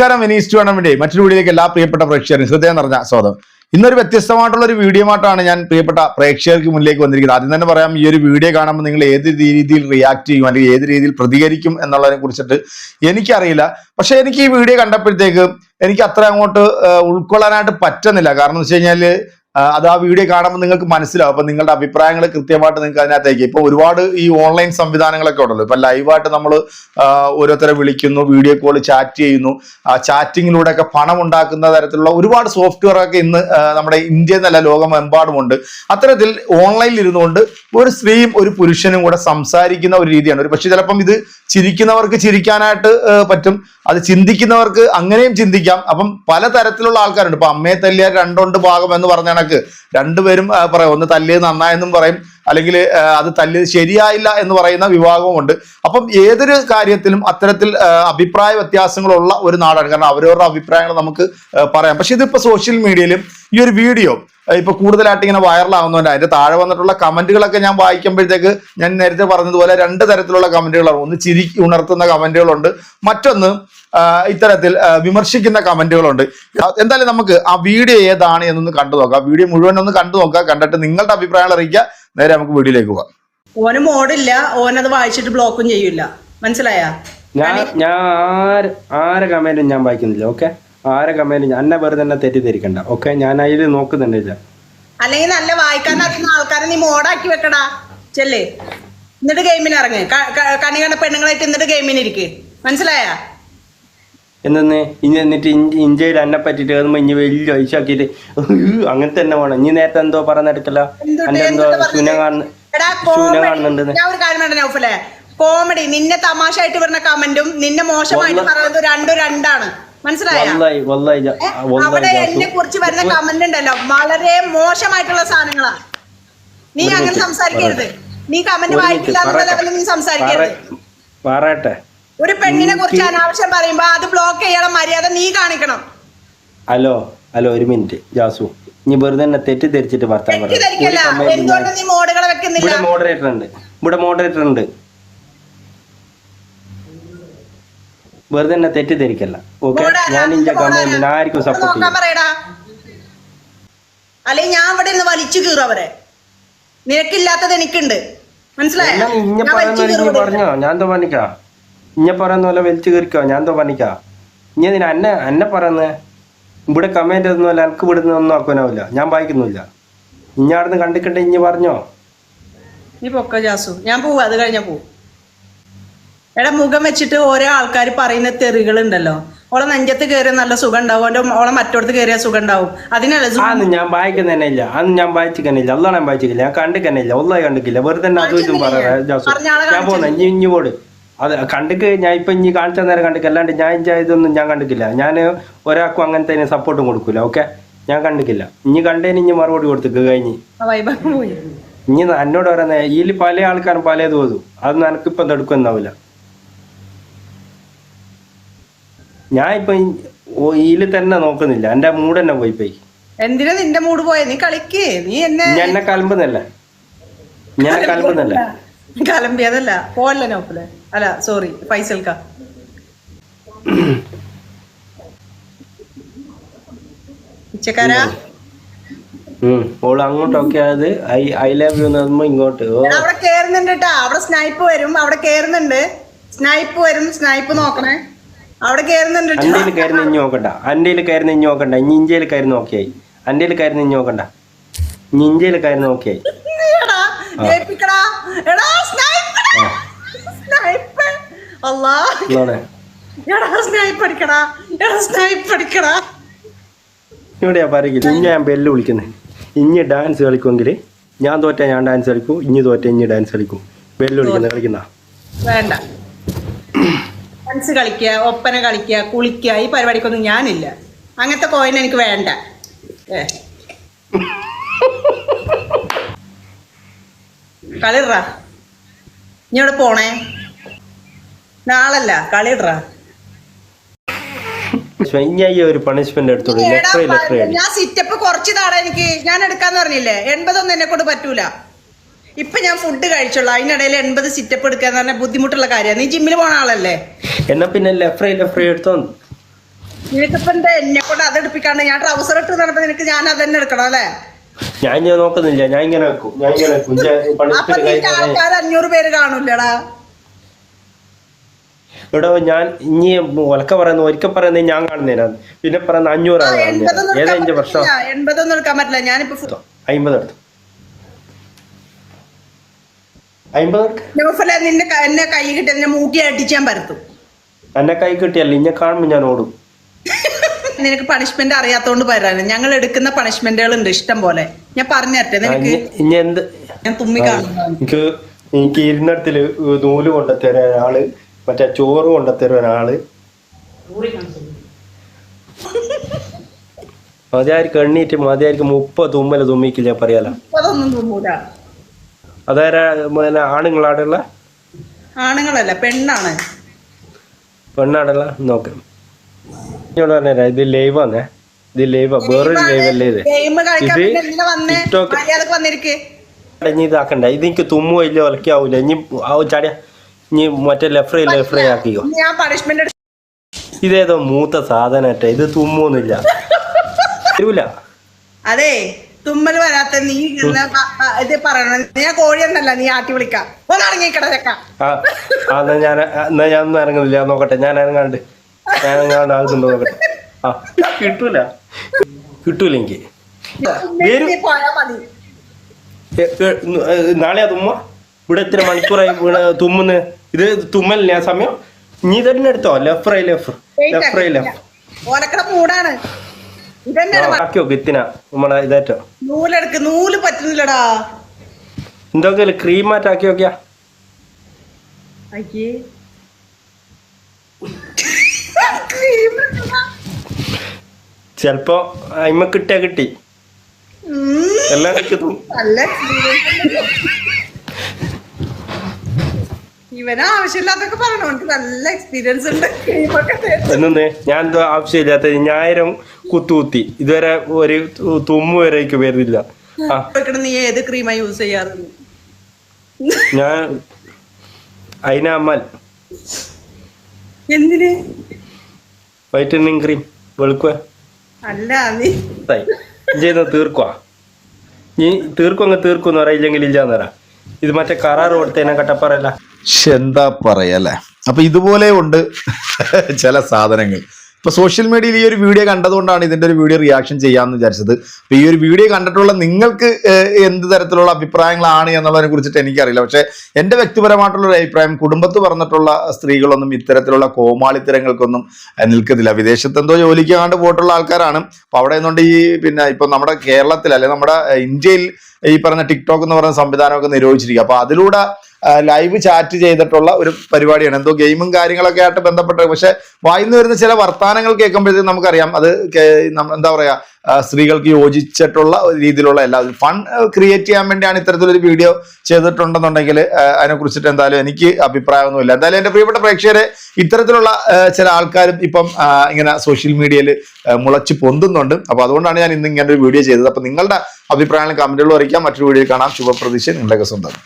നമസ്കാരം വിനീസ് ടു അണമിന്റെ മറ്റൊരു വീഡിയോയിലേക്ക് എല്ലാ പ്രിയപ്പെട്ട പ്രേക്ഷകരും ഹൃദയം നിറഞ്ഞ സ്വാഗതം. ഇന്നൊരു വ്യത്യസ്തമായിട്ടുള്ള ഒരു വീഡിയോ ആയിട്ടാണ് ഞാൻ പ്രിയപ്പെട്ട പ്രേക്ഷകർക്ക് മുന്നിലേക്ക് വന്നിരിക്കുന്നത്. ആദ്യം തന്നെ പറയാം ഈ ഒരു വീഡിയോ കാണുമ്പോൾ നിങ്ങൾ ഏത് രീതിയിൽ റിയാക്ട് ചെയ്യും അല്ലെങ്കിൽ ഏത് രീതിയിൽ പ്രതികരിക്കും എന്നുള്ളതിനെ കുറിച്ചിട്ട് എനിക്കറിയില്ല. പക്ഷെ എനിക്ക് ഈ വീഡിയോ കണ്ടപ്പോഴത്തേക്ക് എനിക്ക് അത്ര അങ്ങോട്ട് ഉൾക്കൊള്ളാനായിട്ട് പറ്റുന്നില്ല. കാരണം എന്ന് വെച്ച് കഴിഞ്ഞാൽ ആ, അത് ആ വീഡിയോ കാണുമ്പോൾ നിങ്ങൾക്ക് മനസ്സിലാവും. അപ്പൊ നിങ്ങളുടെ അഭിപ്രായങ്ങൾ കൃത്യമായിട്ട് നിങ്ങൾക്ക് അതിനകത്തേക്ക്. ഇപ്പൊ ഒരുപാട് ഈ ഓൺലൈൻ സംവിധാനങ്ങളൊക്കെ ഉണ്ടല്ലോ. ഇപ്പൊ ലൈവായിട്ട് നമ്മൾ ഓരോരുത്തരെ വിളിക്കുന്നു വീഡിയോ കോൾ ചാറ്റ് ചെയ്യുന്നു. ആ ചാറ്റിങ്ങിലൂടെ ഒക്കെ പണം ഉണ്ടാക്കുന്ന തരത്തിലുള്ള ഒരുപാട് സോഫ്റ്റ്വെയർ ഒക്കെ ഇന്ന് നമ്മുടെ ഇന്ത്യ എന്നല്ല ലോകമെമ്പാടുമുണ്ട് അത്തരത്തിൽ ഓൺലൈനിൽ ഇരുന്നുകൊണ്ട് ഒരു സ്ത്രീയും ഒരു പുരുഷനും കൂടെ സംസാരിക്കുന്ന ഒരു രീതിയാണ്. ഒരു പക്ഷെ ചിലപ്പം ഇത് ചിരിക്കുന്നവർക്ക് ചിരിക്കാനായിട്ട് പറ്റും. അത് ചിന്തിക്കുന്നവർക്ക് അങ്ങനെയും ചിന്തിക്കാം. അപ്പം പല തരത്തിലുള്ള ആൾക്കാരുണ്ട്. ഇപ്പൊ അമ്മയെ തല്ലിയ രണ്ടുണ്ട് ഭാഗം എന്ന് പറഞ്ഞ കണക്ക് രണ്ടുപേരും പറയാം ഒന്ന് തല്ലിയത് നന്നായെന്നും പറയും. അല്ലെങ്കിൽ അത് തല്ല് ശരിയായില്ല എന്ന് പറയുന്ന വിഭാഗവുമുണ്ട്. അപ്പം ഏതൊരു കാര്യത്തിലും അത്തരത്തിൽ അഭിപ്രായ വ്യത്യാസങ്ങളുള്ള ഒരു നാടാണ്. കാരണം അവരവരുടെ അഭിപ്രായങ്ങൾ നമുക്ക് പറയാം. പക്ഷെ ഇതിപ്പോ സോഷ്യൽ മീഡിയയിലും ഈ ഒരു വീഡിയോ ഇപ്പൊ കൂടുതലായിട്ട് ഇങ്ങനെ വൈറലാകുന്നതുകൊണ്ട് അതിന്റെ താഴെ വന്നിട്ടുള്ള കമന്റുകളൊക്കെ ഞാൻ വായിക്കുമ്പോഴത്തേക്ക് ഞാൻ നേരത്തെ പറഞ്ഞതുപോലെ രണ്ട് തരത്തിലുള്ള കമന്റുകളാണ്. ഒന്ന് ചിരി ഉണർത്തുന്ന കമന്റുകളുണ്ട്. മറ്റൊന്ന് ഇത്തരത്തിൽ വിമർശിക്കുന്ന കമന്റുകളുണ്ട്. എന്തായാലും നമുക്ക് ആ വീഡിയോ ഏതാണ് എന്നൊന്ന് കണ്ടു നോക്കാം വീഡിയോ മുഴുവൻ ഒന്ന് കണ്ടു നോക്കാം കണ്ടിട്ട് നിങ്ങളുടെ അഭിപ്രായങ്ങൾ അറിയിക്കുക. നേരെ നമുക്ക് വീഡിയോയിലേക്ക് പോവാം. ഓന് മോഡില്ല ഓനത് വായിച്ചിട്ട് ബ്ലോക്കും ചെയ്യൂല. മനസ്സിലായ? ഞാൻ ഞാൻ ആര് ആരെ കമന്റും ഞാൻ വായിക്കുന്നില്ല ഓക്കെ ആരെ കമന്റും എന്നെ വെറുതെ തന്നെ തെറ്റിദ്ധരിക്കണ്ട ഓക്കെ ഞാൻ അതിൽ നോക്കുന്നുണ്ടില്ല. അല്ലെങ്കിൽ നല്ല വായിക്കാൻ അറിയുന്ന ആൾക്കാരെ നീ മോഡാക്കി വെക്കടാ. ചെല്ലേ. എന്നിട്ട് ഗെയിമിന് ഇറങ്ങ്. കണി കണ്ട പെണ്ണുങ്ങളായിട്ട് എന്നിട്ട് ഗെയിമിന് ഇരിക്ക്. മനസ്സിലായ? എന്തെന്ന്? ഇനി എന്നിട്ട് ഇഞ്ചി ഇഞ്ചയിൽ എന്നെ പറ്റിട്ട് കേറുമ്പോ ഇനി വലിയ പൈസ ആക്കിയിട്ട് അങ്ങനെ തന്നെ വേണം. ഇനി നേരത്തെ എന്തോ പറഞ്ഞെടുക്കല്ല എന്റെ എന്തോ ശൂന്യം കാണുന്ന ശൂന്യം കോമഡി കാണുന്നുണ്ടെന്ന്. ഞാൻ ഒരു കാര്യം വേണ്ട നൗഫലേ? കോമഡി നിന്നെ തമാശ ആയിട്ട് വരുന്ന കമന്റും നിന്നെ മോശമായിട്ട് പറയുന്നത് രണ്ടും രണ്ടാണ്. മനസ്സിലായോ? അവിടെ എന്നെ കുറിച്ച് വരുന്ന കമന്റ് ഉണ്ടല്ലോ. വളരെ മോശമായിട്ടുള്ള സാധനങ്ങളാ. നീ അങ്ങനെ സംസാരിക്കരുത്. നീ കമന്റ് വായിക്കില്ല എന്നുള്ള ലെവലിൽ നീ സംസാരിക്കരുത്. പറ- പറയട്ടെ. ഒരു പെണ്ണിനെ കുറിച്ച് അനാവശ്യം പറയുമ്പോ അത് ബ്ലോക്ക് ചെയ്യണം മര്യാദ നീ കാണിക്കണം. ഹലോ ഹലോ ഒരു മിനിറ്റ്. ജാസു നീ വെറുതെ തെറ്റി തെറ്റിദ്ധരിച്ചിട്ട് വർത്താൻ ഇവിടെ മോഡറേറ്റർ ഉണ്ട് ഇവിടെ മോഡറേറ്റർ ഉണ്ട് വെറുതെ തന്നെ തെറ്റിദ്ധരിക്കല്ല. ഓക്കെ ഞാൻ നിന്റെ കമന്റ്? ആർക്കും സപ്പോർട്ട് ചെയ്യും അല്ലെങ്കിൽ ഞാൻ ഇവിടെ നിന്ന് വലിച്ചു കീറും അവരെ. നിനക്കില്ലാത്തത് എനിക്കുണ്ട്. മനസ്സിലായോ? എന്നാ ഞാൻ പറഞ്ഞോ? ഞാൻ എന്തോ പണിക്കാ ഇഞ്ഞ പറയുന്ന പോലെ വലിച്ചു കയറിക്കോ ഞാൻ എന്തോ പണിക്കാ ഇനി അതിന് എന്നെ എന്നെ പറയുന്നത് ഇവിടെ കമന്റ് ഒന്നുമല്ല എനിക്ക് ഇവിടുന്ന് ഒന്നും ആക്കാനാവില്ല. ഞാൻ വായിക്കുന്നില്ല. ഇഞ്ഞാടുന്ന് കണ്ടിക്കട്ടെ ഇഞ്ഞ് പറഞ്ഞോ? നീ പൊക്ക ജാസു. ഞാൻ പോവാ അത് കഴിഞ്ഞാ പോവും. എടാ മുഖം വെച്ചിട്ട് ഓരോ ആൾക്കാർ പറയുന്ന തെറികൾ ഉണ്ടല്ലോ ഓളെ നെഞ്ചത്ത് കയറിയ നല്ല സുഖം ഉണ്ടാവും ഓന്റെ ഓളെ മറ്റോടത്ത് കയറിയ സുഖം ഉണ്ടാവും അതിനല്ല അന്ന് ഞാൻ വായിക്കുന്നതന്നെ ഇല്ല അന്ന് ഞാൻ വായിച്ചിക്കണില്ല അല്ല ഞാൻ വായിച്ചിട്ടില്ല ഞാൻ കണ്ടിക്കണില്ല ഒന്നായി കണ്ടിക്കില്ല. വെറുതെ തന്നെ അതും പറയാ ഞാൻ പോന്ന. ഇഞ്ഞി ഇഞ്ഞു പോട്. അത് കണ്ടിക്ക് ഞാൻ ഇപ്പം ഇനി കാണിച്ച നേരം കണ്ടിക്ക്. അല്ലാണ്ട് ഞാൻ ഇഞ്ച ഇതൊന്നും ഞാൻ കണ്ടിക്കില്ല. ഞാൻ ഒരാൾക്കും അങ്ങനത്തെ സപ്പോർട്ടും കൊടുക്കില്ല ഓക്കെ ഞാൻ കണ്ടിക്കില്ല. ഇനി കണ്ടേന് ഇനി മറുപടി കൊടുത്തു കഴിഞ്ഞ് ഇനി. എന്നോട് പറയുന്ന ഇതിൽ പല ആൾക്കാരും പലത് ഓതും അത് നനക്കിപ്പം തടുക്കുന്നാവില്ല ഞാൻ ഇപ്പൊ ഇതിൽ തന്നെ നോക്കുന്നില്ല. എന്റെ മൂഡ് തന്നെ പോയി പോയി. എന്തിനാ നിന്റെ മൂഡ് പോയ? നീ കളിക്കേ. നീ എന്നെ ഞാൻ എന്നെ കലമ്പുന്നല്ലേ? ഞാൻ കലമ്പുന്നല്ലേ? കലമ്പിയതല്ല പോവല്ല നോപ്പിലെ അല്ല സോറി ഫൈസൽക്ക. ഉച്ചക്കാരാ? ഓൾ അങ്ങോട്ടൊക്കെ അത് ഐ ഐ ലവ് യു എന്ന് ഇങ്ങോട്ട്. ഓ. എടാ, അവിടെ കേറുന്നുണ്ട് കേട്ടാ അവിടെ സ്നൈപ്പ് വരും. അവിടെ കേറുന്നുണ്ട്. സ്നൈപ്പ് വരും സ്നൈപ്പ് നോക്കണേ. അവിടെ കേറുന്നുണ്ട് ട്ടാ. അന്റയിൽ കയറുന്ന ഇഞ്ഞി നോക്കണ്ട. അന്റയിൽ കയറുന്ന ഇഞ്ഞി നോക്കണ്ട. ഇനി ഇഞ്ചയിൽ കയറുന്ന നോക്കിയായി. അന്റയിൽ കയറുന്ന ഇഞ്ഞി നോക്കണ്ട. ഇനി ഇഞ്ചയിൽ കയറുന്ന നോക്കിയായി. എടാ ജയിപ്പിക്കടാ. എടാ സ്നൈപ്പർ സ്നൈപ്പർ അല്ലാ ഇതാണ് എടാ സ്നൈപ്പ് അടിക്കടാ. എടാ സ്നൈപ്പ് അടിക്കടാ. ഇവിടെയാ പറയുക ഇനി ഞാൻ ബെല്ല് വിളിക്കുന്നത് ഇനി ഡാൻസ് കളിക്കുമെങ്കിൽ ഞാൻ തോറ്റ ഞാൻ ഡാൻസ് കളിക്കും. ഇനി തോറ്റ ഇനി ഡാൻസ് കളിക്കും. ബെല്ല് വിളിക്കുന്ന കളിക്കുന്ന? വേണ്ട. ഡാൻസ് കളിക്കുക ഒപ്പന കളിക്കുക കുളിക്കുക ഈ പരിപാടിക്കൊന്നും ഞാനില്ല. അങ്ങനത്തെ കോയിൻ എനിക്ക് വേണ്ട. ഏ. കളിട്രാ ഇനി ഇവിടെ പോണേ? നാളല്ല കളിട്രാ ഒരു പണിഷ്മെന്റ് എടുത്തോളൂ. ഞാൻ സിറ്റപ്പ് കുറച്ച് താടാ എനിക്ക് ഞാൻ എടുക്കാന്ന് പറഞ്ഞില്ലേ? എൺപതൊന്നും എന്നെ കൊണ്ട് പറ്റൂല. ഇപ്പൊ ഞാൻ ഫുഡ് കഴിച്ചോളൂ. അതിനിടയിൽ എൺപത് സിറ്റപ്പ് എടുക്കാന്ന് പറഞ്ഞ ബുദ്ധിമുട്ടുള്ള കാര്യമാണ് നീ ജിമ്മിൽ പോണ ആളല്ലേ? എന്നാ പിന്നെ ലെഫ്റ്റ് ലെഫ്റ്റ് എടുത്തോ നിനക്കിപ്പോ എന്താ എന്നെ കൊണ്ട് അത് എടുപ്പിക്കാണ്ട്? ഞാൻ ട്രൗസർ ഇട്ട് നടന്നപ്പോ നിനക്ക് ഞാൻ അത് തന്നെ എടുക്കണം അല്ലേ? ഞാൻ ഞാൻ നോക്കുന്നില്ല ഞാൻ ഇങ്ങനെ വെക്കും ഞാൻ ഇങ്ങനെ വെക്കും. ആൾക്കാർ അഞ്ഞൂറ് പേര് കാണൂലടാ ഇവിടെ ഞാൻ ഇനി ഒലക്ക പറയുന്ന ഒരിക്കൽ പറയുന്നത് ഞാൻ കാണുന്നതിനാണ് പിന്നെ പറയുന്ന അഞ്ഞൂറാണ് കാണുന്നത് ഏതാ എന്റെ പ്രശ്നം? എൺപതൊന്നും എടുക്കാൻ പറ്റില്ല. ഞാനിപ്പോ അമ്പത് എടുത്തു? നിന്റെ എന്നെ കൈ കിട്ടി എന്നെ മൂട്ടി അടിച്ച് ഞാൻ പരത്തും. എന്നെ കൈ കിട്ടിയല്ല? ഇന്നെ കാണുമ്പോ ഞാൻ ഓടും. നിനക്ക് പണിഷ്മെന്റ് അറിയാത്തോണ്ട് പറയാനും ഞങ്ങൾ എടുക്കുന്ന പണിഷ്മെന്റുകൾ ഉണ്ട് ഇഷ്ടം പോലെ. ഞാൻ പറഞ്ഞേ നിനക്ക് ഞാൻ തുമ്മി എനിക്ക് എനിക്ക് ഇരുന്നിടത്തിൽ നൂൽ കൊണ്ടുത്തരുന്ന ഒരാൾ മറ്റേ ചോറ് കൊണ്ടുത്തരുന്ന ഒരാൾ. മതിയായിരിക്കും എണ്ണീറ്റ് മതിയായിരിക്കും. മുപ്പത് തുമ്മൽ തുമ്മിക്കില്ല പറയാലോ. തുമ്മൂല. അതാരാ പിന്നെ ആണുങ്ങളാടുള്ള ആണുങ്ങളല്ല പെണ്ണാണ്. പെണ്ണാടുള്ള നോക്കാം. എന്നോട് പറഞ്ഞുതരാം ഇത് ലൈവ് ആണേ ഇത് ലൈവ് വേറൊരു ലൈവ് അല്ലേ ഇത്? വന്നിരിക്ക്. ഇനി ഇതാക്കണ്ട. ഇത് എനിക്ക് തുമ്മു വലിയ ഒലക്കാവൂല ഇനി ചാടിയ. ഇനി മറ്റേ ലെഫ്റ്റ് ലെഫ്റ്റ് ആക്കിയോ ഇതേതോ മൂത്ത സാധനട്ടെ ഇത് തുമ്മൊന്നുമില്ല തരൂല അതെ തുമ്മൽ വരാത്ത നീ ഇത് പറയണം. നീ ഞാൻ കോഴിയൊന്നല്ല നീ ആട്ടി വിളിക്കാം. ഒന്ന് ഇറങ്ങിക്കട ചെക്ക ആ ആ, എന്നാ ഞാൻ എന്നാ ഞാൻ ഒന്നും ഇറങ്ങുന്നില്ല. നോക്കട്ടെ. ഞാൻ ഇറങ്ങാണ്ട്. ഞാൻ ഇറങ്ങാണ്ട് ആകുന്നുണ്ടോ നോക്കട്ടെ. ആ. കിട്ടൂല. കിട്ടൂല എനിക്ക് നാളെയാ തുമ്മ? ഇവിടെ എത്ര മണിക്കൂറായി തുമ്മുന്ന്? ഇത് തുമ്മലില്ല ആ സമയം? നീ തന്നെ എടുത്തോ? Left right left left right left ഓലക്കട മൂടാണ്. ഇതന്നെ ആക്കി നോക്ക് ഇത്തിന. നമ്മളെ ഇതേറ്റോ നൂലെടുക്ക് നൂൽ പറ്റുന്നില്ലടാ. എന്തൊക്കെ ക്രീമാറ്റ് ആക്കി നോക്കിയാ. അയ്യേ ചെലപ്പോ അയിമ കിട്ടിയാ കിട്ടി. എല്ലാം കിട്ടും. നല്ല experience. ഉണ്ട്. ഇവന് ആവശ്യമില്ലാത്തൊക്കെ പറയണു. എനിക്ക് നല്ല എക്സ്പീരിയൻസ് ഉണ്ട്. ഞാൻ എന്തോ ആവശ്യമില്ലാത്ത ഞായിരം കുത്തുകുത്തി. ഇതുവരെ ഒരു തുമ്മു വരെ വരുന്നില്ല നീ ഏത് ക്രീമാ യൂസ് ചെയ്യാറുണ്ട് ഞാൻ അയിനാമൽ എന്തിന്? Whitening cream. വെളുക്കുക അല്ല നീ ചെയ്യുന്ന തീർക്കുവാ. നീ തീർക്കും അങ്ങ് തീർക്കും എന്ന് പറയില്ലെങ്കിൽ ഇല്ലാന്ന് പറ ഇത് മറ്റേ കറാർ കൊടുത്തേനെ കട്ടപ്പറയല്ല എന്താ പറയല്ലേ? അപ്പൊ ഇതുപോലെ ഉണ്ട് ചില സാധനങ്ങൾ. ഇപ്പൊ സോഷ്യൽ മീഡിയയിൽ ഈ ഒരു വീഡിയോ കണ്ടതുകൊണ്ടാണ് ഇതിന്റെ ഒരു വീഡിയോ റിയാക്ഷൻ ചെയ്യാമെന്ന് വിചാരിച്ചത്. അപ്പൊ ഈ ഒരു വീഡിയോ കണ്ടിട്ടുള്ള നിങ്ങൾക്ക് എന്ത് തരത്തിലുള്ള അഭിപ്രായങ്ങളാണ് എന്നുള്ളതിനെ കുറിച്ചിട്ട് എനിക്കറിയില്ല. പക്ഷെ എന്റെ വ്യക്തിപരമായിട്ടുള്ള ഒരു അഭിപ്രായം കുടുംബത്ത് പറഞ്ഞിട്ടുള്ള സ്ത്രീകളൊന്നും ഇത്തരത്തിലുള്ള കോമാളിത്തരങ്ങൾക്കൊന്നും നിൽക്കത്തില്ല. വിദേശത്ത് എന്തോ ജോലിക്ക് കണ്ട് പോയിട്ടുള്ള ആൾക്കാരാണ്. അപ്പൊ അവിടെ നിന്നുകൊണ്ട് ഈ പിന്നെ ഇപ്പൊ നമ്മുടെ കേരളത്തിൽ അല്ലെങ്കിൽ നമ്മുടെ ഇന്ത്യയിൽ ഈ പറഞ്ഞ ടിക്ടോക്ക് എന്ന് പറയുന്ന സംവിധാനമൊക്കെ നിരോധിച്ചിരിക്കുക. അപ്പൊ അതിലൂടെ ലൈവ് ചാറ്റ് ചെയ്തിട്ടുള്ള ഒരു പരിപാടിയാണ്. എന്തോ ഗെയിമും കാര്യങ്ങളൊക്കെ ആയിട്ട് ബന്ധപ്പെട്ട പക്ഷെ വായിന്ന് വരുന്ന ചില വർത്തമാനങ്ങൾ കേൾക്കുമ്പോഴത്തേക്കും നമുക്കറിയാം. അത് എന്താ പറയാ സ്ത്രീകൾക്ക് യോജിച്ചിട്ടുള്ള രീതിയിലുള്ള എല്ലാ ഫൺ ക്രിയേറ്റ് ചെയ്യാൻ വേണ്ടിയാണ് ഇത്തരത്തിലൊരു വീഡിയോ ചെയ്തിട്ടുണ്ടെന്നുണ്ടെങ്കിൽ അതിനെ കുറിച്ചിട്ട് എന്തായാലും എനിക്ക് അഭിപ്രായമൊന്നുമില്ല. എന്തായാലും എന്റെ പ്രിയപ്പെട്ട പ്രേക്ഷകരെ ഇത്തരത്തിലുള്ള ചില ആൾക്കാരും ഇപ്പം ഇങ്ങനെ സോഷ്യൽ മീഡിയയിൽ മുളച്ച് പൊന്തുന്നുണ്ട്. അപ്പോൾ അതുകൊണ്ടാണ് ഞാൻ ഇന്ന് ഇങ്ങനെ ഒരു വീഡിയോ ചെയ്തത്. അപ്പൊ നിങ്ങളുടെ അഭിപ്രായങ്ങൾ കമന്റുകൾ അറിയിക്കാം മറ്റൊരു വീഡിയോയിൽ കാണാം. ശുഭപ്രതീക്ഷ. നിങ്ങളുടെയൊക്കെ സ്വന്തം.